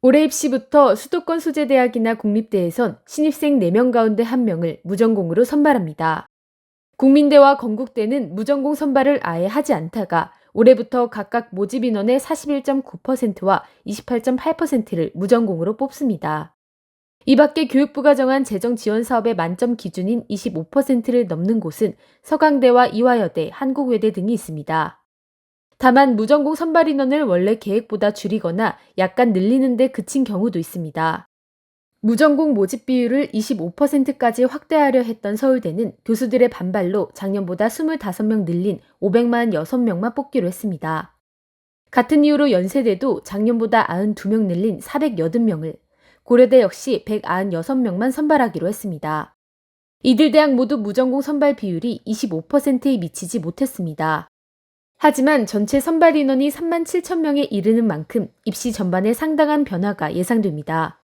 올해 입시부터 수도권 소재대학이나 국립대에선 신입생 4명 가운데 1명을 무전공으로 선발합니다. 국민대와 건국대는 무전공 선발을 아예 하지 않다가 올해부터 각각 모집 인원의 41.9%와 28.8%를 무전공으로 뽑습니다. 이 밖에 교육부가 정한 재정 지원 사업의 만점 기준인 25%를 넘는 곳은 서강대와 이화여대, 한국외대 등이 있습니다. 다만 무전공 선발 인원을 원래 계획보다 줄이거나 약간 늘리는 데 그친 경우도 있습니다. 무전공 모집 비율을 25%까지 확대하려 했던 서울대는 교수들의 반발로 작년보다 25명 늘린 546명만 뽑기로 했습니다. 같은 이유로 연세대도 작년보다 92명 늘린 480명을, 고려대 역시 196명만 선발하기로 했습니다. 이들 대학 모두 무전공 선발 비율이 25%에 미치지 못했습니다. 하지만 전체 선발 인원이 3만 7천 명에 이르는 만큼 입시 전반에 상당한 변화가 예상됩니다.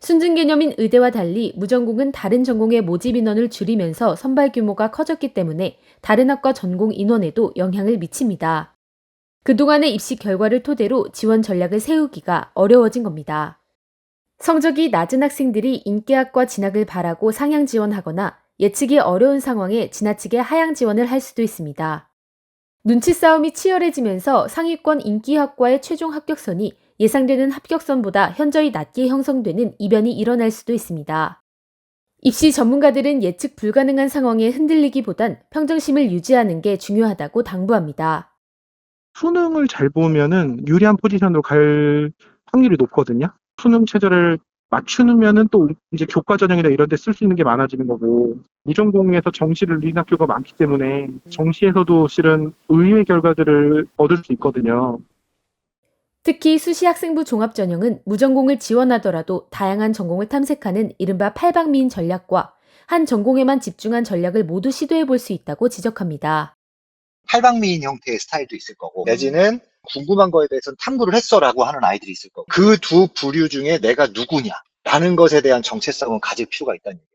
순증 개념인 의대와 달리 무전공은 다른 전공의 모집 인원을 줄이면서 선발 규모가 커졌기 때문에 다른 학과 전공 인원에도 영향을 미칩니다. 그동안의 입시 결과를 토대로 지원 전략을 세우기가 어려워진 겁니다. 성적이 낮은 학생들이 인기학과 진학을 바라고 상향 지원하거나 예측이 어려운 상황에 지나치게 하향 지원을 할 수도 있습니다. 눈치 싸움이 치열해지면서 상위권 인기학과의 최종 합격선이 예상되는 합격선보다 현저히 낮게 형성되는 이변이 일어날 수도 있습니다. 입시 전문가들은 예측 불가능한 상황에 흔들리기보단 평정심을 유지하는 게 중요하다고 당부합니다. 수능을 잘 보면은 유리한 포지션으로 갈 확률이 높거든요. 수능 체제를 맞추면은 또 이제 교과 전형이나 이런 데 쓸 수 있는 게 많아지는 거고 무전공에서 정시를 늘린 학교가 많기 때문에 정시에서도 실은 의외의 결과들을 얻을 수 있거든요. 특히 수시 학생부 종합 전형은 무전공을 지원하더라도 다양한 전공을 탐색하는 이른바 팔방미인 전략과 한 전공에만 집중한 전략을 모두 시도해 볼 수 있다고 지적합니다. 팔방미인 형태의 스타일도 있을 거고 내지는 궁금한 거에 대해서는 탐구를 했어라고 하는 아이들이 있을 거고 그 두 부류 중에 내가 누구냐라는 것에 대한 정체성은 가질 필요가 있다는 얘기예요.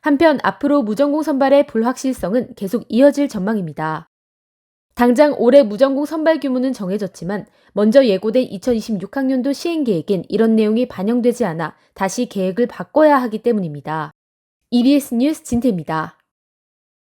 한편 앞으로 무전공 선발의 불확실성은 계속 이어질 전망입니다. 당장 올해 무전공 선발 규모는 정해졌지만 먼저 예고된 2026학년도 시행 계획엔 이런 내용이 반영되지 않아 다시 계획을 바꿔야 하기 때문입니다. EBS 뉴스 진태입니다.